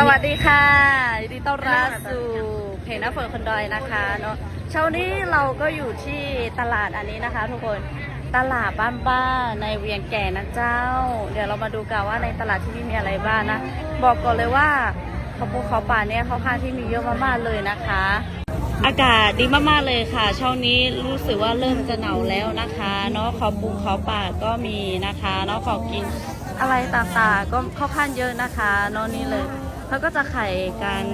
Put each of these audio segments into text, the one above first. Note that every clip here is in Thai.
สวัสดีค่ะยินดีต้อนรับสู่เพจน้าฝนคนดอยนะคะเนาะเช้านี้เราก็อยู่ที่ตลาดอันนี้นะคะ ทุกคนตลาดบ้านๆในเวียงแก่นะเจ้า เดี๋ยวเรามาดูกันว่าในตลาดที่นี่มีอะไรบ้างนะ บอกก่อนเลยว่าเขาปูเขาป่าเนี่ยเขาค่อนข้าที่มีเยอะมากๆเลยนะคะ อากาศดีมากๆเลยค่ะเช้านี้รู้สึกว่าเริ่มจะหนาวแล้วนะคะเนาะขอปูเขาป่าก็มีนะคะเนาะของกินอะไรต่างๆก็ค่อนข้างเยอะนะคะเนาะนี่เลย เขาก็จะไข่กัน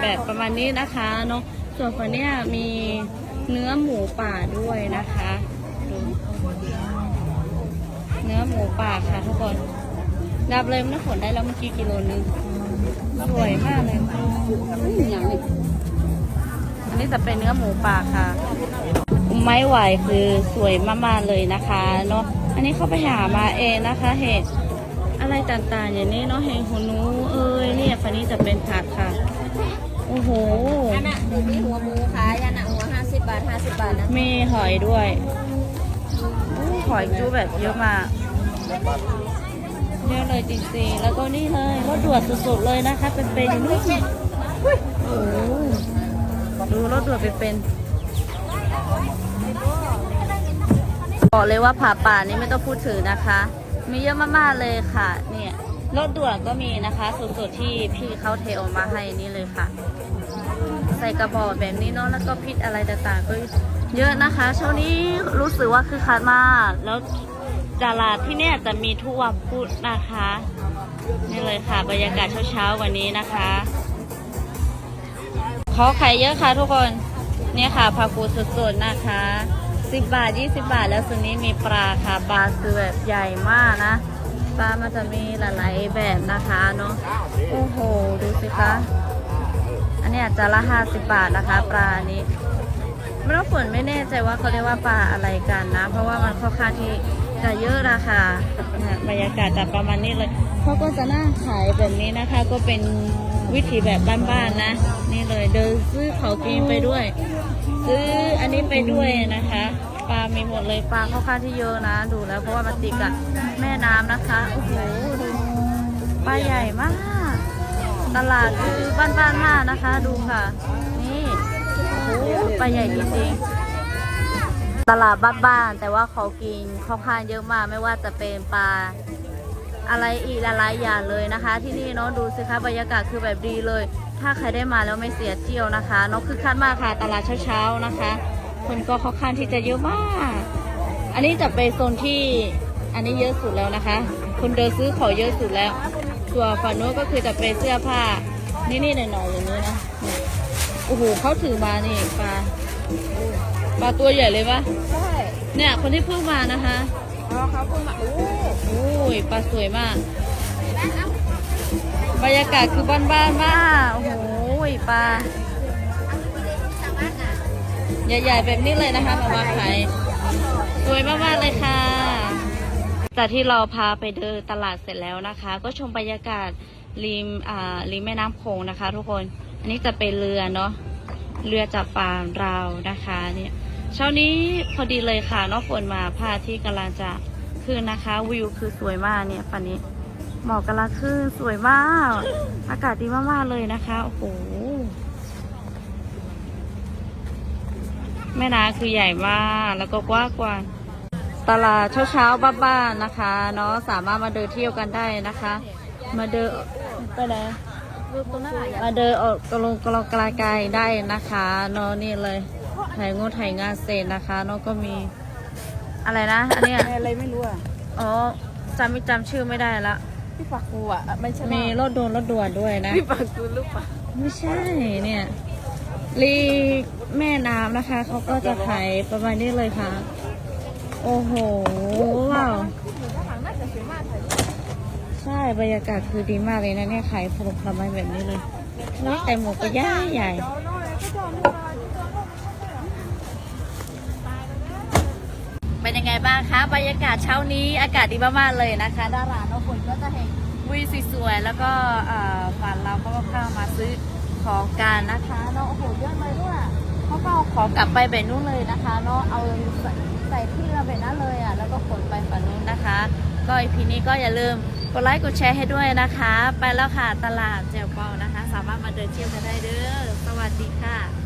แบบประมาณนี้นะคะเนาะส่วนฝั่งนี้มีเนื้อหมูป่าด้วยนะคะเนื้อหมูป่าค่ะทุกคนนับเลยมันผลได้แล้วเมื่อกี้กิโลนึงสวยมากเลยอย่างนี้อันนี้จะเป็นเนื้อหมูป่าค่ะ ไม้ไหวคือสวยมากๆเลยนะคะเนาะอันนี้เขาไปหามาเองนะคะเห็ด อะไรต่างๆ อย่างนี้เนาะเห็ดหูหนูเอ้ยเนี่ยฟันนี้จะเป็นผักค่ะ โอ้โหอันน่ะมีหัวหมูขายอันน่ะหัวห้าสิบบาทห้าสิบบาทนะมีหอยด้วยอู้หอยจูแบบเยอะมากเยอะเลยจริงๆแล้วก็นี่เลยรถด่วนสุดๆเลยนะคะ เป็นๆอย่างนี้โอ้ดูรถด่วนเป็นๆบอกเลยว่าผ่าป่านี้ไม่ต้องพูดถึงนะคะ มีเยอะมากๆเลยค่ะ เนี่ยรถด่วนก็มีนะคะสุดๆที่พี่เขาเทออกมาให้นี่เลยค่ะ ใส่กระบอกแบบนี้เนาะแล้วก็พริษอะไรต่างๆก็เยอะนะคะเช้านี้รู้สึกว่าคือคักมาก แล้วตลาดที่เนี่ยจะมีทุกวันพุธนะคะ นี่เลยค่ะ บรรยากาศเช้าๆวันนี้นะคะเขอไข่เยอะค่ะทุกคน เนี่ยค่ะผักกูดสดๆนะคะ 10บบาท20บาท แล้วส่วนนี้มีปลาค่ะ ปลาคือแบบใหญ่มากนะ ปลามันจะมีหลายๆแบบนะคะเนาะ โอ้โห ดูสิคะ อันนี้อาจจะละห้าสิบบาทนะคะ ปลาอันนี้ไม่ต้องฝนไม่แน่ใจว่าเขาเรียกว่าปลาอะไรกันนะ เพราะว่ามันค่อนข้างที่จะเยอะราคาบรรยากาศจะประมาณนี้เลยเขาก็จะนั่งขายแบบนี้นะคะ ก็เป็น วิถีแบบบ้านๆนะ นี่เลยเดินซื้อเขากินไปด้วย ซื้ออันนี้ไปด้วยนะคะปลา มีหมดเลยปลาค่อนข้างที่เยอะนะ ดูแล้วเพราะว่ามันติดกับแม่น้ำนะคะ โอ้โหดูปลาใหญ่มาก ตลาดคือบ้านๆมากนะคะ ดูค่ะ นี่โอ้โหปลาใหญ่จริงๆตลาดบ้านๆแต่ว่าเขากินค่อนข้างเยอะมากไม่ว่าจะเป็นปลา อะไรอีกหลายๆอย่างเลยนะคะ ที่นี่เนาะดูสิคะบรรยากาศคือแบบดีเลย ถ้าใครได้มาแล้วไม่เสียเที่ยวนะคะเนาะคือคักมากค่ะตลาดเช้าๆนะคะ คนก็ค่อนข้างที่จะเยอะมาก อันนี้จะเป็นโซนที่อันนี้เยอะสุดแล้วนะคะ คนเดินซื้อของเยอะสุดแล้วส่วนฝั่งโน้นก็คือจะเป็นเสื้อผ้านี่ๆหน่อยๆอย่างนี้นะเนี่ยโอ้โหเขาถือมานี่ปลาปลาตัวใหญ่เลยปะใช่เนี่ยคนที่เพิ่งมานะคะอ๋อเขาเพิ่งมาโอ้โอ้ย ปลาสวยมาก บรรยากาศคือบ้านๆมาก โอ้โหปลาใหญ่ๆแบบนี้เลยนะคะมาว่าขายสวยมากๆเลยค่ะ จากที่เราพาไปเดินตลาดเสร็จแล้วนะคะ ก็ชมบรรยากาศริมอ่าริมแม่น้ำโขงนะคะ ทุกคน อันนี้จะเป็นเรือเนาะเรือจากป่านราวนะคะเนี่ยเช้านี้พอดีเลยค่ะเนอกฝนมาพระอาที่กำลังจะ ขึ้นนะคะวิวคือสวยมากเนี่ยฝันนี้หมอกกำลังขึ้นสวยมาก อากาศดีมากๆเลยนะคะ โอ้โห แม่น้ำคือใหญ่มากแล้วก็กว้างกว่าตลาดเช้าๆบ้านๆนะคะเนาะสามารถมาเดินเที่ยวกันได้นะคะ มาเดินไปไหนลูกตรงนั้นอะมาเดินออกกลงกลงกลากายได้นะคะเนาะนี่เลยถ่ายงดถ่ายงานเสร็จนะคะเนาะก็มี อะไรนะ อันเนี้ยอะไรไม่รู้อะอ๋อจำไม่จำชื่อไม่ได้ละ พี่ปากกูอะไม่ใช่มีรถโดนรถด่วนด้วยนะ พี่ปากกูลูกปากไม่ใช่เนี่ยรีแม่น้ำนะคะ เขาก็จะขายประมาณนี้เลยค่ะ โอ้โหว้าวใช่บรรยากาศคือดีมากเลยนะเนี่ยขายผลไม้แบบนี้เลยแล้วแต่หมวกก็ย่าใหญ่ เป็นยังไงบ้างคะบรรยากาศเช้านี้อากาศดีมากๆเลยนะคะด้านหลังน้องฝนก็จะเห็นวิวสวยๆแล้วก็ฝันเราก็เข้ามาซื้อของกันนะคะเนาะโอ้โหเยอะเลยด้วยเขาก็เอาของกลับไปแบบนู้นเลยนะคะเนาะเอาใส่ที่เราแบบนั้นเลยอะแล้วก็ขนไปฝั่งนู้นนะคะ ก็อีพีนี้ก็อย่าลืมกดไลค์กดแชร์ให้ด้วยนะคะ ไปแล้วค่ะตลาดแจวเปานะคะ สามารถมาเดินเที่ยวกันได้เด้อสวัสดีค่ะ